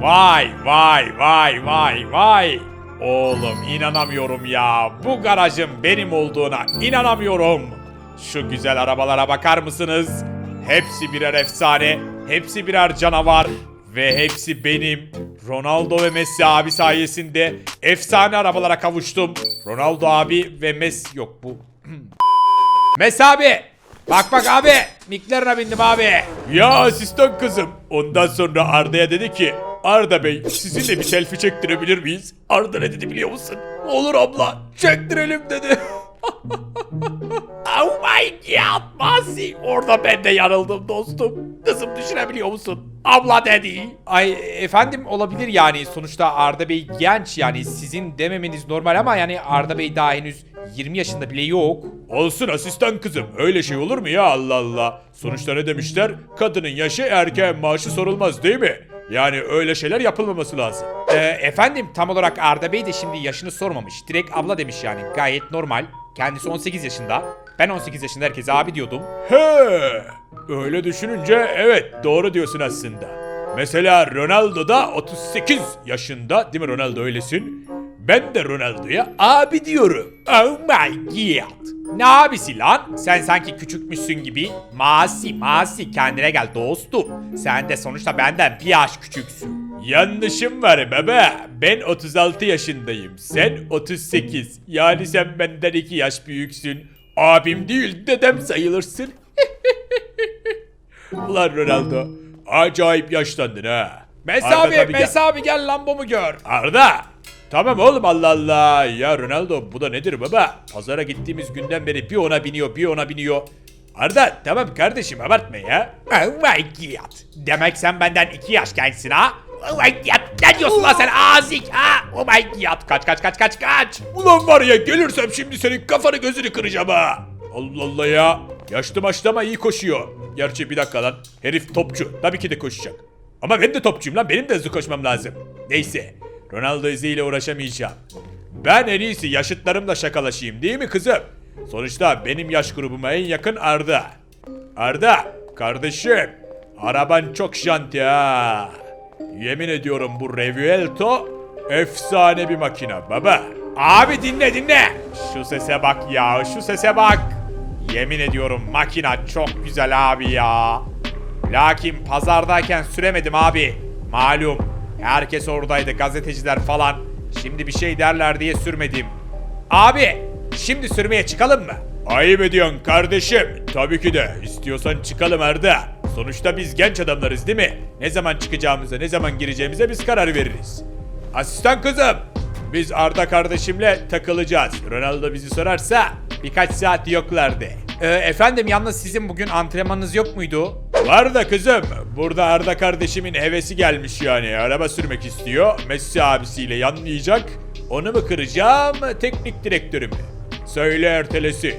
Vay vay vay vay vay. Oğlum inanamıyorum ya. Bu garajın benim olduğuna inanamıyorum. Şu güzel arabalara bakar mısınız? Hepsi birer efsane, hepsi birer canavar ve hepsi benim. Ronaldo ve Messi abi sayesinde efsane arabalara kavuştum. Ronaldo abi ve Messi yok bu. Messi abi. Bak bak abi. McLaren'a bindim abi. Ya asistan kızım. Ondan sonra Arda'ya dedi ki Arda Bey sizinle bir selfie çektirebilir miyiz? Arda ne dedi biliyor musun? Olur abla çektirelim dedi. oh my god Masi. Orada ben de yanıldım dostum. Kızım düşünebiliyor musun? Abla dedi. Ay efendim olabilir yani. Sonuçta Arda Bey genç yani sizin dememeniz normal ama yani Arda Bey daha henüz 20 yaşında bile yok. Olsun asistan kızım. Öyle şey olur mu ya Allah Allah. Sonuçta ne demişler? Kadının yaşı erkeğin maaşı sorulmaz değil mi? Yani öyle şeyler yapılmaması lazım. Ee, efendim tam olarak Arda Bey de şimdi yaşını sormamış. Direkt abla demiş yani gayet normal. Kendisi 18 yaşında. Ben 18 yaşında herkese abi diyordum. He, öyle düşününce evet doğru diyorsun aslında. Mesela Ronaldo da 38 yaşında değil mi Ronaldo öylesin? Ben de Ronaldo'ya abi diyorum. Oh my god. Ne abisi lan? Sen sanki küçükmüşsün gibi. Masi masi kendine gel dostum. Sen de sonuçta benden bir yaş küçüksün. Yanlışım var baba. Ben 36 yaşındayım. Sen 38. Yani sen benden 2 yaş büyüksün. Abim değil dedem sayılırsın. Ulan Ronaldo. Acayip yaşlandın ha. Messi Arda abi, tabii Messi abi gel lambomu gör. Arda. Tamam oğlum Allah Allah. Ya Ronaldo bu da nedir baba? Pazara gittiğimiz günden beri bir ona biniyor bir ona biniyor. Arda tamam kardeşim abartma ya. Oh my god. Demek sen benden iki yaş gençsin ha? Oh my god. Ne diyorsun lan sen azik ha? Oh my god. Kaç kaç kaç kaç kaç. Ulan var ya gelirsem şimdi senin kafanı gözünü kıracağım ha. Allah Allah ya. Yaşlı maçlı ama iyi koşuyor. Gerçi bir dakika lan. Herif topçu. Tabii ki de koşacak. Ama ben de topçuyum lan. Benim de hızlı koşmam lazım. Neyse. Ronaldo iziyle uğraşamayacağım. Ben en iyisi yaşıtlarımla şakalaşayım değil mi kızım? Sonuçta benim yaş grubuma en yakın Arda. Arda, kardeşim. Araban çok şanti ha. Yemin ediyorum bu Revuelto efsane bir makina baba. Abi dinle dinle. Şu sese bak ya, şu sese bak. Yemin ediyorum makina çok güzel abi ya. Lakin pazardayken süremedim abi. Malum herkes oradaydı gazeteciler falan. Şimdi bir şey derler diye sürmedim. Abi şimdi sürmeye çıkalım mı? Ayıp ediyorsun kardeşim. Tabii ki de. İstiyorsan çıkalım Arda. Sonuçta biz genç adamlarız değil mi? Ne zaman çıkacağımıza, ne zaman gireceğimize biz karar veririz. Asistan kızım. Biz Arda kardeşimle takılacağız. Ronaldo bizi sorarsa birkaç saat yoklardı. Ee, efendim yalnız sizin bugün antrenmanınız yok muydu? Var da kızım. Burada Arda kardeşimin hevesi gelmiş yani. Araba sürmek istiyor. Messi abisiyle yanlayacak. Onu mu kıracağım, teknik direktörü mü? Söyle ertelesi.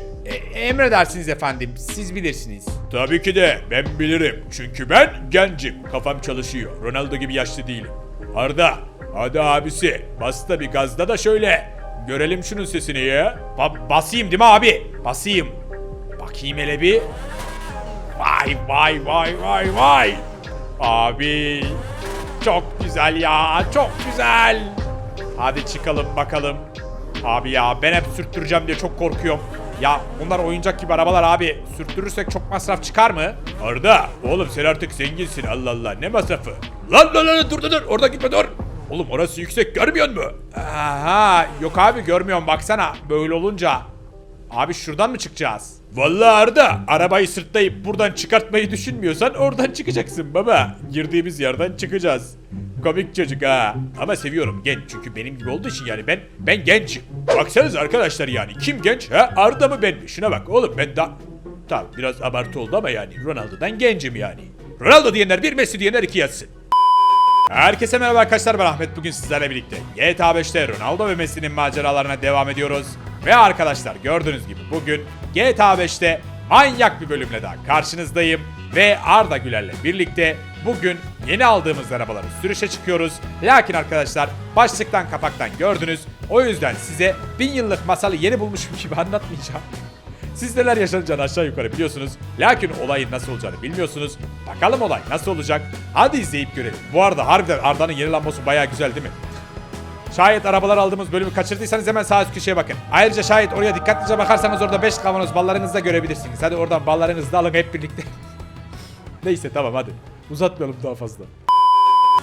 emredersiniz efendim. Siz bilirsiniz. Tabii ki de ben bilirim. Çünkü ben gencim. Kafam çalışıyor. Ronaldo gibi yaşlı değilim. Arda, hadi abisi. Bas da bir gazda da şöyle. Görelim şunun sesini ya. Ba- basayım değil mi abi? Basayım. Bakayım hele bir. Vay vay vay vay vay. Abi çok güzel ya çok güzel. Hadi çıkalım bakalım. Abi ya ben hep sürttüreceğim diye çok korkuyorum. Ya bunlar oyuncak gibi arabalar abi. Sürttürürsek çok masraf çıkar mı? Arda oğlum sen artık zenginsin Allah Allah ne masrafı? Lan lan lan dur dur dur orada gitme dur. Oğlum orası yüksek görmüyor musun? Aha yok abi görmüyorum baksana böyle olunca. Abi şuradan mı çıkacağız? Vallahi Arda, arabayı sırtlayıp buradan çıkartmayı düşünmüyorsan oradan çıkacaksın baba. Girdiğimiz yerden çıkacağız. Komik çocuk ha. Ama seviyorum genç çünkü benim gibi olduğu için yani ben ben gençim. Baksanız arkadaşlar yani kim genç ha? Arda mı ben mi? Şuna bak oğlum ben da... Tamam biraz abartı oldu ama yani Ronaldo'dan gencim yani. Ronaldo diyenler bir Messi diyenler iki yatsın. Herkese merhaba arkadaşlar ben Ahmet bugün sizlerle birlikte GTA 5'te Ronaldo ve Messi'nin maceralarına devam ediyoruz. Ve arkadaşlar gördüğünüz gibi bugün GTA 5'te manyak bir bölümle daha karşınızdayım. Ve Arda Güler'le birlikte bugün yeni aldığımız arabaları sürüşe çıkıyoruz. Lakin arkadaşlar başlıktan kapaktan gördünüz. O yüzden size bin yıllık masalı yeni bulmuşum gibi anlatmayacağım. Siz neler yaşanacağını aşağı yukarı biliyorsunuz. Lakin olayın nasıl olacağını bilmiyorsunuz. Bakalım olay nasıl olacak? Hadi izleyip görelim. Bu arada harbiden Arda'nın yeni lambosu bayağı güzel değil mi? Şayet arabalar aldığımız bölümü kaçırdıysanız hemen sağ üst köşeye bakın. Ayrıca şayet oraya dikkatlice bakarsanız orada 5 kavanoz ballarınızı da görebilirsiniz. Hadi oradan ballarınızı da alın hep birlikte. Neyse tamam hadi. Uzatmayalım daha fazla.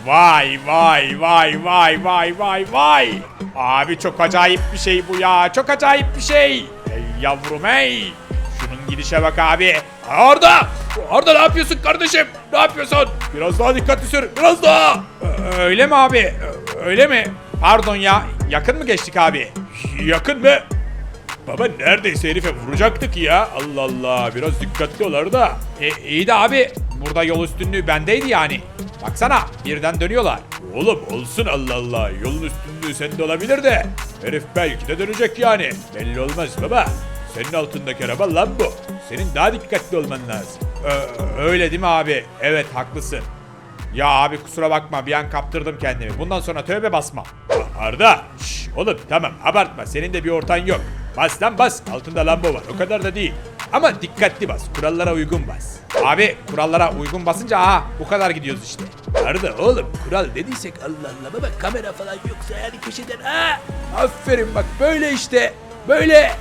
Vay vay vay vay vay vay vay. Abi çok acayip bir şey bu ya. Çok acayip bir şey. Ey yavrum ey. Şunun gidişe bak abi. Arda! Arda ne yapıyorsun kardeşim? Ne yapıyorsun? Biraz daha dikkatli sür. Biraz daha. Öyle mi abi? Öyle mi? Pardon ya. Yakın mı geçtik abi? Yakın mı? Baba neredeyse herife vuracaktık ya. Allah Allah biraz dikkatli ol Arda. E, iyi de abi burada yol üstünlüğü bendeydi yani. Baksana birden dönüyorlar. Oğlum olsun Allah Allah yolun üstünlüğü sende olabilir de. Herif belki de dönecek yani. Belli olmaz baba. Senin altındaki araba lan bu. Senin daha dikkatli olman lazım. Ö- öyle değil mi abi? Evet haklısın. Ya abi kusura bakma bir an kaptırdım kendimi. Bundan sonra tövbe basma. Arda şş, oğlum tamam abartma senin de bir ortan yok. Bas lan bas altında lambo var o kadar da değil. Ama dikkatli bas kurallara uygun bas. Abi kurallara uygun basınca aha bu kadar gidiyoruz işte. Arda oğlum kural dediysek Allah Allah baba kamera falan yoksa yani köşeden ha. Aferin bak böyle işte böyle.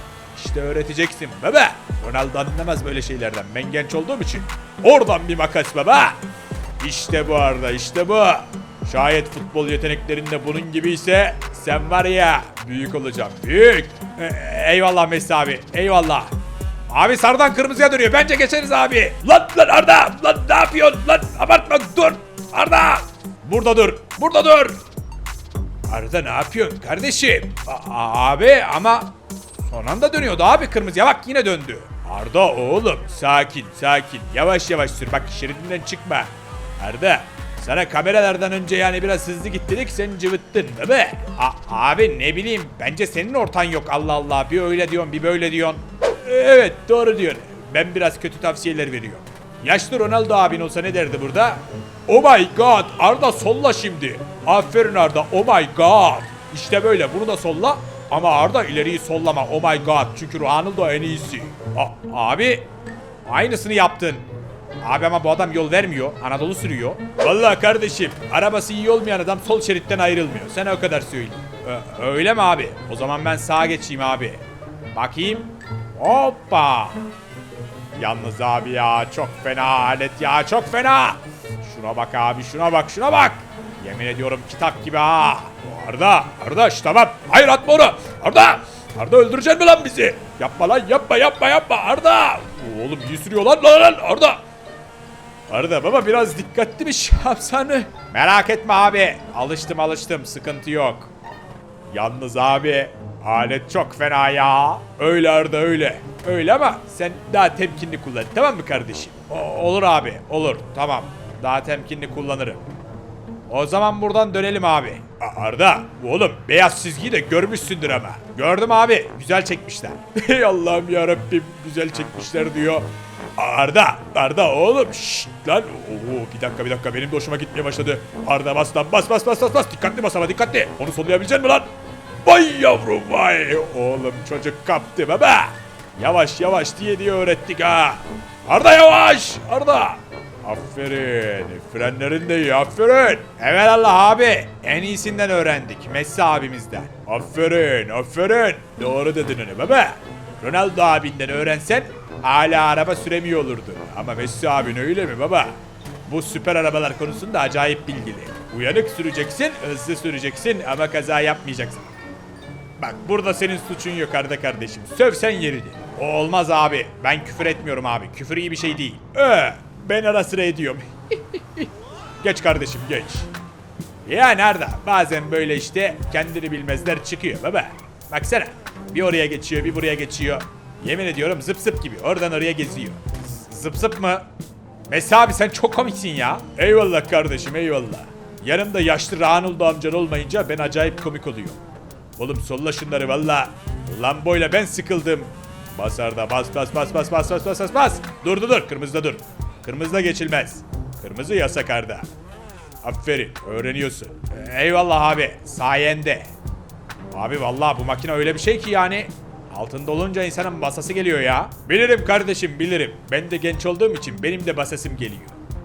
İşte öğreteceksin baba. Ronaldo anlamaz böyle şeylerden ben genç olduğum için. Oradan bir makas baba. İşte bu Arda işte bu. Şayet futbol yeteneklerin de bunun gibi ise sen var ya büyük olacaksın büyük. E- eyvallah Messi abi eyvallah. Abi sardan kırmızıya dönüyor bence geçeriz abi. Lan lan Arda lan ne yapıyorsun lan abartma dur Arda. Burada dur burada dur. Arda ne yapıyorsun kardeşim? A- abi ama son anda dönüyordu abi kırmızıya bak yine döndü. Arda oğlum sakin sakin yavaş yavaş sür bak şeridinden çıkma. Arda sana kameralardan önce yani biraz hızlı git dedik sen cıvıttın değil mi? Abi ne bileyim bence senin ortan yok Allah Allah bir öyle diyorsun bir böyle diyorsun. Evet doğru diyorsun ben biraz kötü tavsiyeler veriyorum. Yaşlı Ronaldo abin olsa ne derdi burada? Oh my god Arda solla şimdi. Aferin Arda oh my god. İşte böyle bunu da solla. Ama Arda ileriyi sollama oh my god. Çünkü Ronaldo en iyisi. A- abi aynısını yaptın. Abi ama bu adam yol vermiyor. Anadolu sürüyor. Vallahi kardeşim arabası iyi olmayan adam sol şeritten ayrılmıyor. Sen o kadar söyle. Öyle mi abi? O zaman ben sağa geçeyim abi. Bakayım. Hoppa. Yalnız abi ya çok fena alet ya çok fena. Şuna bak abi şuna bak şuna bak. Yemin ediyorum kitap gibi ha. Arda Arda şş, tamam. Hayır atma onu. Arda. Arda öldüreceksin mi lan bizi? Yapma lan yapma yapma yapma Arda. Oğlum iyi sürüyor lan lan lan Arda. Arda baba biraz dikkatli bir şey yapsana. Merak etme abi. Alıştım alıştım sıkıntı yok. Yalnız abi alet çok fena ya. Öyle Arda öyle. Öyle ama sen daha temkinli kullan tamam mı kardeşim? O- olur abi olur tamam. Daha temkinli kullanırım. O zaman buradan dönelim abi. A- Arda oğlum beyaz çizgiyi de görmüşsündür ama. Gördüm abi güzel çekmişler. Ey Allah'ım yarabbim güzel çekmişler diyor. Arda, Arda oğlum şşt lan. Oo, bir dakika bir dakika benim de hoşuma gitmeye başladı. Arda bas lan bas bas bas bas bas. Dikkatli bas ama dikkatli. Onu sollayabilecek mi lan? Vay yavrum vay. Oğlum çocuk kaptı baba. Yavaş yavaş diye diye öğrettik ha. Arda yavaş. Arda. Aferin. Frenlerin de iyi aferin. Evet Allah abi. En iyisinden öğrendik. Messi abimizden. Aferin aferin. Doğru dedin onu baba. Ronaldo abinden öğrensen hala araba süremiyor olurdu. Ama Messi abin öyle mi baba? Bu süper arabalar konusunda acayip bilgili. Uyanık süreceksin, hızlı süreceksin ama kaza yapmayacaksın. Bak burada senin suçun yok Arda kardeşim. Sövsen yeridir. O olmaz abi. Ben küfür etmiyorum abi. Küfür iyi bir şey değil. Ee, ben ara sıra ediyorum. geç kardeşim geç. Ya nerede? Bazen böyle işte kendini bilmezler çıkıyor baba. Baksana. Bir oraya geçiyor, bir buraya geçiyor. Yemin ediyorum zıp zıp gibi oradan oraya geziyor. Zıp zıp mı? Messi abi sen çok komiksin ya. Eyvallah kardeşim eyvallah. Yanımda yaşlı Ranuldo amcan olmayınca ben acayip komik oluyor. Oğlum solla şunları valla. Lamboyla ben sıkıldım. Bas Arda bas bas bas bas bas bas bas bas bas. Dur dur dur kırmızıda dur. Kırmızıda geçilmez. Kırmızı yasak Arda. Aferin öğreniyorsun. Eyvallah abi sayende. Abi vallahi bu makine öyle bir şey ki yani Altında olunca insanın basası geliyor ya. Bilirim kardeşim bilirim. Ben de genç olduğum için benim de basasım geliyor.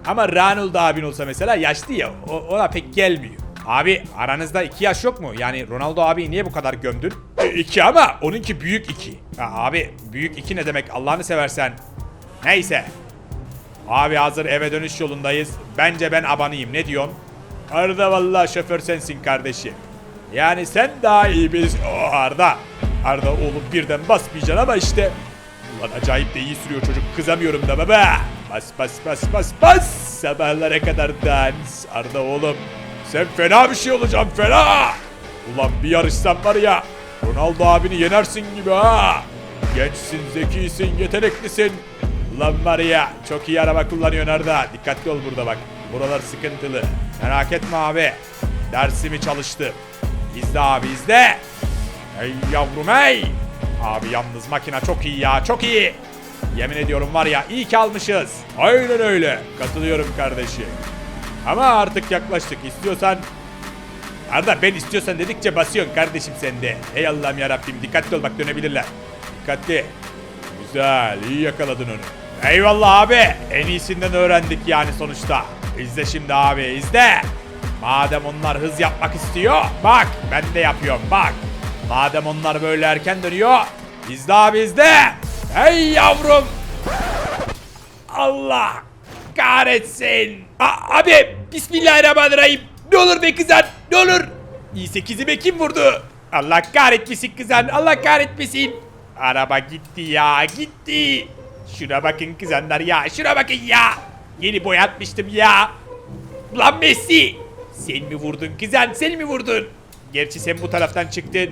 Ama Ronaldo abin olsa mesela yaşlı ya o- ona pek gelmiyor. Abi aranızda iki yaş yok mu? Yani Ronaldo abi niye bu kadar gömdün? E, iki ama onunki büyük iki. Ya abi büyük iki ne demek Allah'ını seversen. Neyse. Abi hazır eve dönüş yolundayız. Bence ben abanayım ne diyorsun? Arda vallahi şoför sensin kardeşim. Yani sen daha iyi bir... Oh, Arda. Arda oğlum birden basmayacaksın ama işte... Ulan acayip de iyi sürüyor çocuk kızamıyorum da baba. Bas bas bas bas bas. Sabahlara kadar dans. Arda oğlum. Sen fena bir şey olacaksın fena. Ulan bir yarışsan var ya. Ronaldo abini yenersin gibi ha. Gençsin, zekisin, yeteneklisin. Ulan var ya çok iyi araba kullanıyorsun Arda. Dikkatli ol burada bak. Buralar sıkıntılı. Merak etme abi. Dersimi çalıştım. İzle abi izle. Hey yavrum hey. Abi yalnız makina çok iyi ya çok iyi. Yemin ediyorum var ya iyi ki almışız. Aynen öyle. Katılıyorum kardeşim. Ama artık yaklaştık. İstiyorsan Arda ben istiyorsan dedikçe basıyorsun kardeşim sen de. Ey Allah'ım yarabbim dikkatli ol bak dönebilirler. Dikkatli. Güzel iyi yakaladın onu. Eyvallah abi. En iyisinden öğrendik yani sonuçta. İzle şimdi abi izle. Madem onlar hız yapmak istiyor. Bak ben de yapıyorum bak. Madem onlar böyle erken dönüyor. İzle abi izle. Hey yavrum. Allah kahretsin. A- abi bismillahirrahmanirrahim. Ne olur be kızan ne olur. İyi sekizime kim vurdu? Allah kahretmesin kızan Allah kahretmesin. Araba gitti ya gitti. Şuna bakın kızanlar ya şuna bakın ya. Yeni boyatmıştım ya. Lan Messi. Sen mi vurdun kızan sen mi vurdun? Gerçi sen bu taraftan çıktın.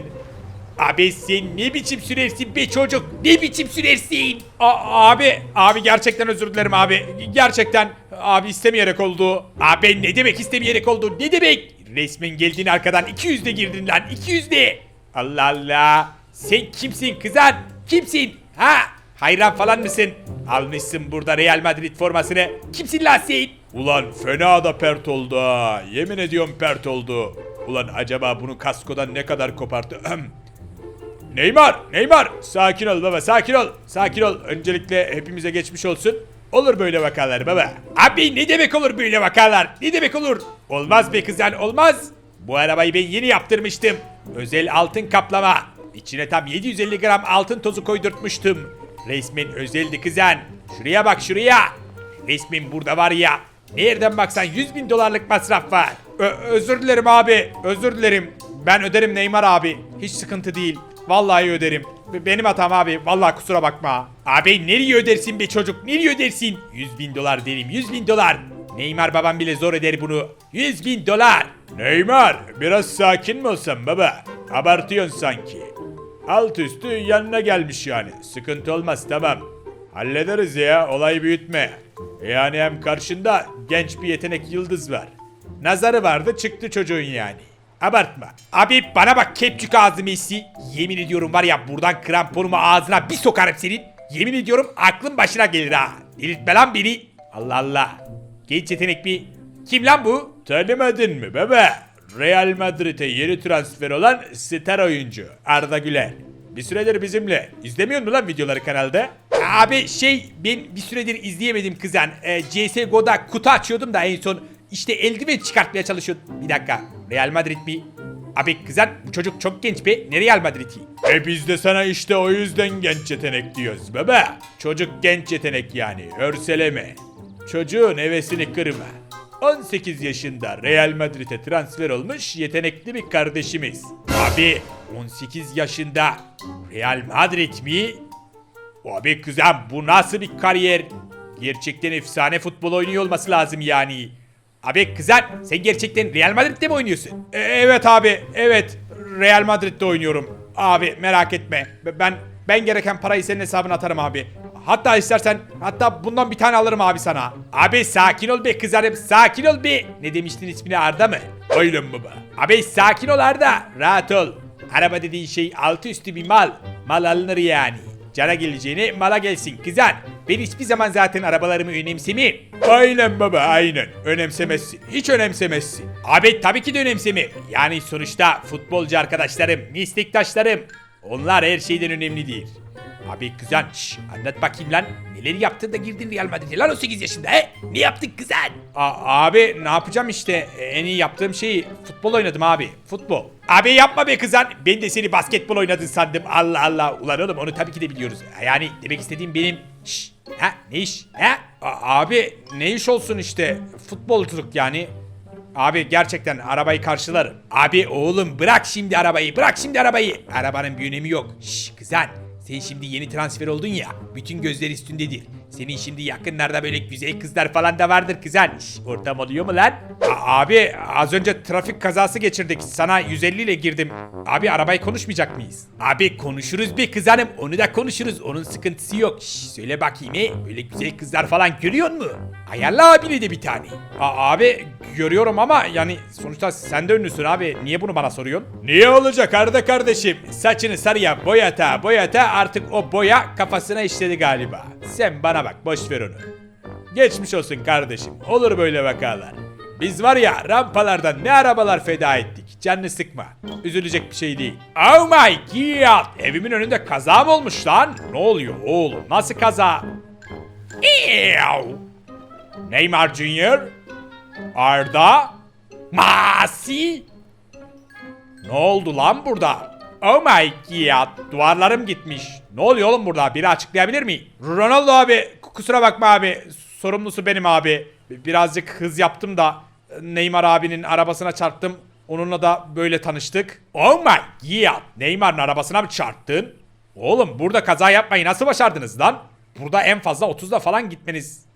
Abi sen ne biçim sürersin be çocuk? Ne biçim sürersin? A- abi, abi gerçekten özür dilerim abi. Gerçekten abi istemeyerek oldu. Abi ne demek istemeyerek oldu? Ne demek? Resmen geldin arkadan 200 de girdin lan 200 de. Allah Allah. Sen kimsin kızan? Kimsin? Ha? Hayran falan mısın? Almışsın burada Real Madrid formasını. Kimsin lan sen? Ulan fena da pert oldu ha. Yemin ediyorum pert oldu. Ulan acaba bunu kaskodan ne kadar koparttı? Neymar, Neymar. Sakin ol baba, sakin ol. Sakin ol. Öncelikle hepimize geçmiş olsun. Olur böyle vakalar baba. Abi ne demek olur böyle vakalar? Ne demek olur? Olmaz be kızan, olmaz. Bu arabayı ben yeni yaptırmıştım. Özel altın kaplama. İçine tam 750 gram altın tozu koydurtmuştum. Resmen özeldi kızan. Şuraya bak şuraya. Resmin burada var ya. Nereden baksan 100 bin dolarlık masraf var. Ö- özür dilerim abi. Özür dilerim. Ben öderim Neymar abi. Hiç sıkıntı değil. Vallahi öderim. Benim hatam abi. Vallahi kusura bakma. Abi nereye ödersin be çocuk? Nereye ödersin? 100 bin dolar derim. 100 bin dolar. Neymar babam bile zor eder bunu. 100 bin dolar. Neymar biraz sakin mi olsan baba? Abartıyorsun sanki. Alt üstü yanına gelmiş yani. Sıkıntı olmaz tamam. Hallederiz ya olayı büyütme. Yani hem karşında genç bir yetenek yıldız var. Nazarı vardı çıktı çocuğun yani. Abartma. Abi bana bak kepçük ağzı Messi. Yemin ediyorum var ya buradan kramponumu ağzına bir sokarım senin. Yemin ediyorum aklın başına gelir ha. Delirtme lan beni. Allah Allah. Genç yetenek mi? Kim lan bu? Tanımadın mı baba? Real Madrid'e yeni transfer olan star oyuncu Arda Güler. Bir süredir bizimle. İzlemiyor musun lan videoları kanalda? Abi şey ben bir süredir izleyemedim kızan. Ee, CSGO'da kutu açıyordum da en son işte eldiven çıkartmaya çalışıyordum. Bir dakika. Real Madrid mi? Abi kızan bu çocuk çok genç be. Ne Real Madrid'i? E biz de sana işte o yüzden genç yetenek diyoruz baba. Çocuk genç yetenek yani. Örseleme. Çocuğun hevesini kırma. 18 yaşında Real Madrid'e transfer olmuş yetenekli bir kardeşimiz. Abi 18 yaşında Real Madrid mi? Abi kızım bu nasıl bir kariyer? Gerçekten efsane futbol oynuyor olması lazım yani. Abi kızım sen gerçekten Real Madrid'de mi oynuyorsun? E, evet abi evet Real Madrid'de oynuyorum. Abi merak etme ben ben gereken parayı senin hesabına atarım abi. Hatta istersen hatta bundan bir tane alırım abi sana. Abi sakin ol be kızarım sakin ol be. Ne demiştin ismini Arda mı? Aynen baba. Abi sakin ol Arda rahat ol. Araba dediğin şey altı üstü bir mal. Mal alınır yani. Cana geleceğine mala gelsin kızan. Ben hiçbir zaman zaten arabalarımı önemsemem. Aynen baba aynen. Önemsemezsin. Hiç önemsemezsin. Abi tabii ki de önemsemem. Yani sonuçta futbolcu arkadaşlarım, meslektaşlarım. Onlar her şeyden önemli değil. Abi kızan şş, anlat bakayım lan. Neler yaptın da girdin Real Madrid'e lan 18 yaşında he? Ne yaptın kızan? abi ne yapacağım işte en iyi yaptığım şeyi futbol oynadım abi futbol. Abi yapma be kızan ben de seni basketbol oynadın sandım Allah Allah. Ulan oğlum onu tabii ki de biliyoruz. Yani demek istediğim benim şş, ha ne iş ha? A- abi ne iş olsun işte futbolculuk yani. Abi gerçekten arabayı karşılarım. Abi oğlum bırak şimdi arabayı bırak şimdi arabayı. Arabanın bir önemi yok. Şşş kızan sen şimdi yeni transfer oldun ya. Bütün gözler üstündedir. Senin şimdi yakınlarda böyle güzel kızlar falan da vardır kızan. Ortam oluyor mu lan? A- abi az önce trafik kazası geçirdik. Sana 150 ile girdim. Abi arabayı konuşmayacak mıyız? Abi konuşuruz bir kızanım. Onu da konuşuruz. Onun sıkıntısı yok. Şşş, söyle bakayım he. Böyle güzel kızlar falan görüyor mu? Ayarla abine de bir tane. A- abi görüyorum ama yani sonuçta sen de ünlüsün abi. Niye bunu bana soruyorsun? Niye olacak Arda kardeşim? Saçını sarıya boyata boyata artık o boya kafasına işledi galiba. Sen bana bak boş ver onu. Geçmiş olsun kardeşim. Olur böyle vakalar. Biz var ya rampalardan ne arabalar feda ettik. Canını sıkma. Üzülecek bir şey değil. Oh my god! Evimin önünde kaza mı olmuş lan? Ne oluyor oğlum? Nasıl kaza? Ew! Neymar Junior? Arda? Masi? Ne oldu lan burada? Oh my god. Duvarlarım gitmiş. Ne oluyor oğlum burada? Biri açıklayabilir mi? Ronaldo abi. kusura bakma abi. Sorumlusu benim abi. Birazcık hız yaptım da Neymar abinin arabasına çarptım. Onunla da böyle tanıştık. Oh my god. Neymar'ın arabasına mı çarptın? Oğlum burada kaza yapmayı nasıl başardınız lan? Burada en fazla 30'da falan gitmeniz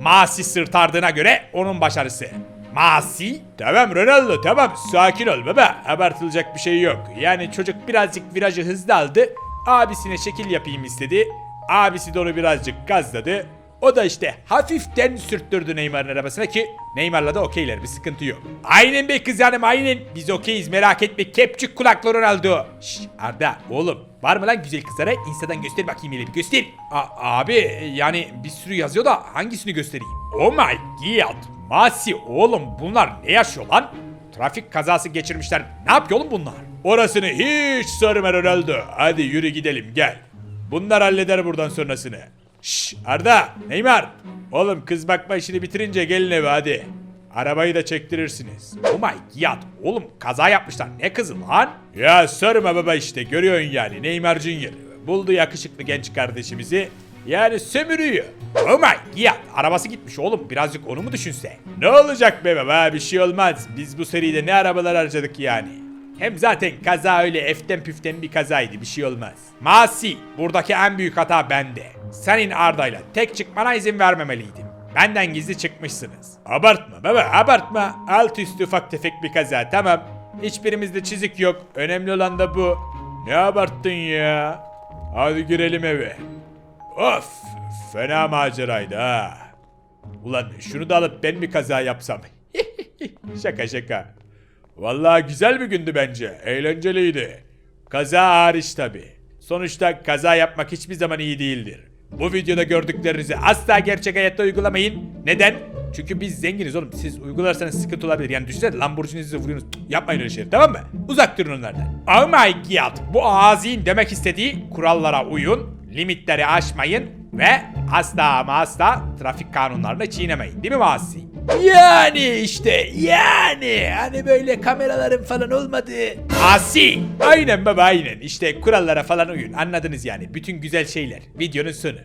Masi sırtardığına göre onun başarısı. Masi? Tamam Ronaldo tamam sakin ol baba. Abartılacak bir şey yok. Yani çocuk birazcık virajı hızlı aldı. Abisine şekil yapayım istedi. Abisi de onu birazcık gazladı. O da işte hafiften sürttürdü Neymar'ın arabasına ki Neymar'la da okeyler bir sıkıntı yok. Aynen be kız hanım aynen. Biz okeyiz merak etme kepçük kulaklı Ronaldo. Şşş Arda oğlum var mı lan güzel kızlara? Insta'dan göster bakayım hele bir göster. A- abi yani bir sürü yazıyor da hangisini göstereyim? Oh my god. Masi oğlum bunlar ne yaşıyor lan? Trafik kazası geçirmişler. Ne yapıyor oğlum bunlar? Orasını hiç sorma Ronaldo. Hadi yürü gidelim gel. Bunlar halleder buradan sonrasını. Şş Arda, Neymar. Oğlum kız bakma işini bitirince gelin eve hadi. Arabayı da çektirirsiniz. Oh my god. Oğlum kaza yapmışlar. Ne kızı lan? Ya sorma baba işte görüyorsun yani. Neymar Junior. Buldu yakışıklı genç kardeşimizi. Yani sömürüyor. Oh my god. Arabası gitmiş oğlum. Birazcık onu mu düşünse? Ne olacak be baba? Bir şey olmaz. Biz bu seride ne arabalar harcadık yani. Hem zaten kaza öyle eften püften bir kazaydı bir şey olmaz. Masi buradaki en büyük hata bende. Senin Arda'yla tek çıkmana izin vermemeliydim. Benden gizli çıkmışsınız. Abartma baba abartma. Alt üstü ufak tefek bir kaza tamam. Hiçbirimizde çizik yok. Önemli olan da bu. Ne abarttın ya? Hadi girelim eve. Of fena maceraydı ha. Ulan şunu da alıp ben mi kaza yapsam? şaka şaka. Vallahi güzel bir gündü bence. Eğlenceliydi. Kaza hariç tabi. Sonuçta kaza yapmak hiçbir zaman iyi değildir. Bu videoda gördüklerinizi asla gerçek hayatta uygulamayın. Neden? Çünkü biz zenginiz oğlum. Siz uygularsanız sıkıntı olabilir. Yani düşünsene Lamborghini'nizi vuruyorsunuz. Cık, Yapmayın öyle şeyler tamam mı? Uzak durun onlardan. Oh my god. Bu ağzın demek istediği kurallara uyun, limitleri aşmayın ve asla ama asla trafik kanunlarını çiğnemeyin. Değil mi Masi? Yani işte yani hani böyle kameraların falan olmadığı. Asi. Aynen baba aynen işte kurallara falan uyun anladınız yani bütün güzel şeyler videonun sonu.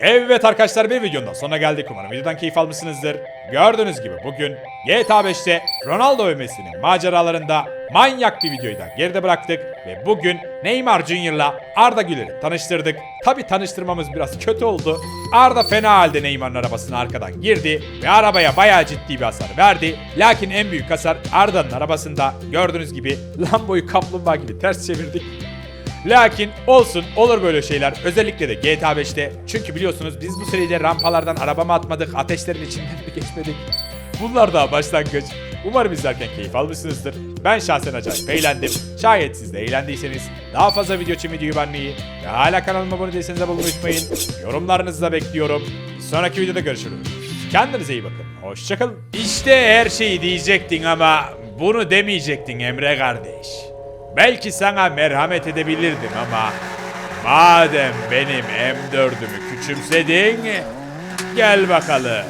Evet arkadaşlar bir videonun sonuna geldik umarım videodan keyif almışsınızdır. Gördüğünüz gibi bugün GTA 5'te Ronaldo övmesinin maceralarında manyak bir videoyu da geride bıraktık ve bugün Neymar Junior'la Arda Güler'i tanıştırdık. Tabi tanıştırmamız biraz kötü oldu. Arda fena halde Neymar'ın arabasına arkadan girdi ve arabaya bayağı ciddi bir hasar verdi. Lakin en büyük hasar Arda'nın arabasında gördüğünüz gibi Lambo'yu kaplumbağa gibi ters çevirdik. Lakin olsun olur böyle şeyler özellikle de GTA 5'te çünkü biliyorsunuz biz bu seride rampalardan arabama atmadık ateşlerin içinden de geçmedik. Bunlar daha başlangıç. Umarım izlerken keyif almışsınızdır. Ben şahsen acayip eğlendim. Şayet siz de eğlendiyseniz daha fazla video için videoyu beğenmeyi ve hala kanalıma abone değilseniz abone olmayı unutmayın. Yorumlarınızı da bekliyorum. Bir sonraki videoda görüşürüz. Kendinize iyi bakın. Hoşçakalın. İşte her şeyi diyecektin ama bunu demeyecektin Emre kardeş. Belki sana merhamet edebilirdim ama madem benim M4'ümü küçümsedin gel bakalım.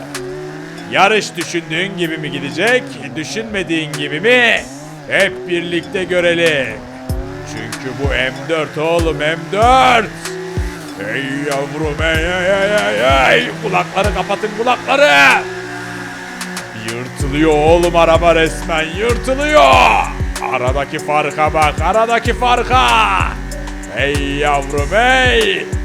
Yarış düşündüğün gibi mi gidecek, düşünmediğin gibi mi? Hep birlikte görelim. Çünkü bu M4 oğlum M4. Ey yavrum ey ey ey ey ey. Kulakları kapatın kulakları. Yırtılıyor oğlum araba resmen yırtılıyor. Aradaki farka bak aradaki farka. Ey yavrum ey.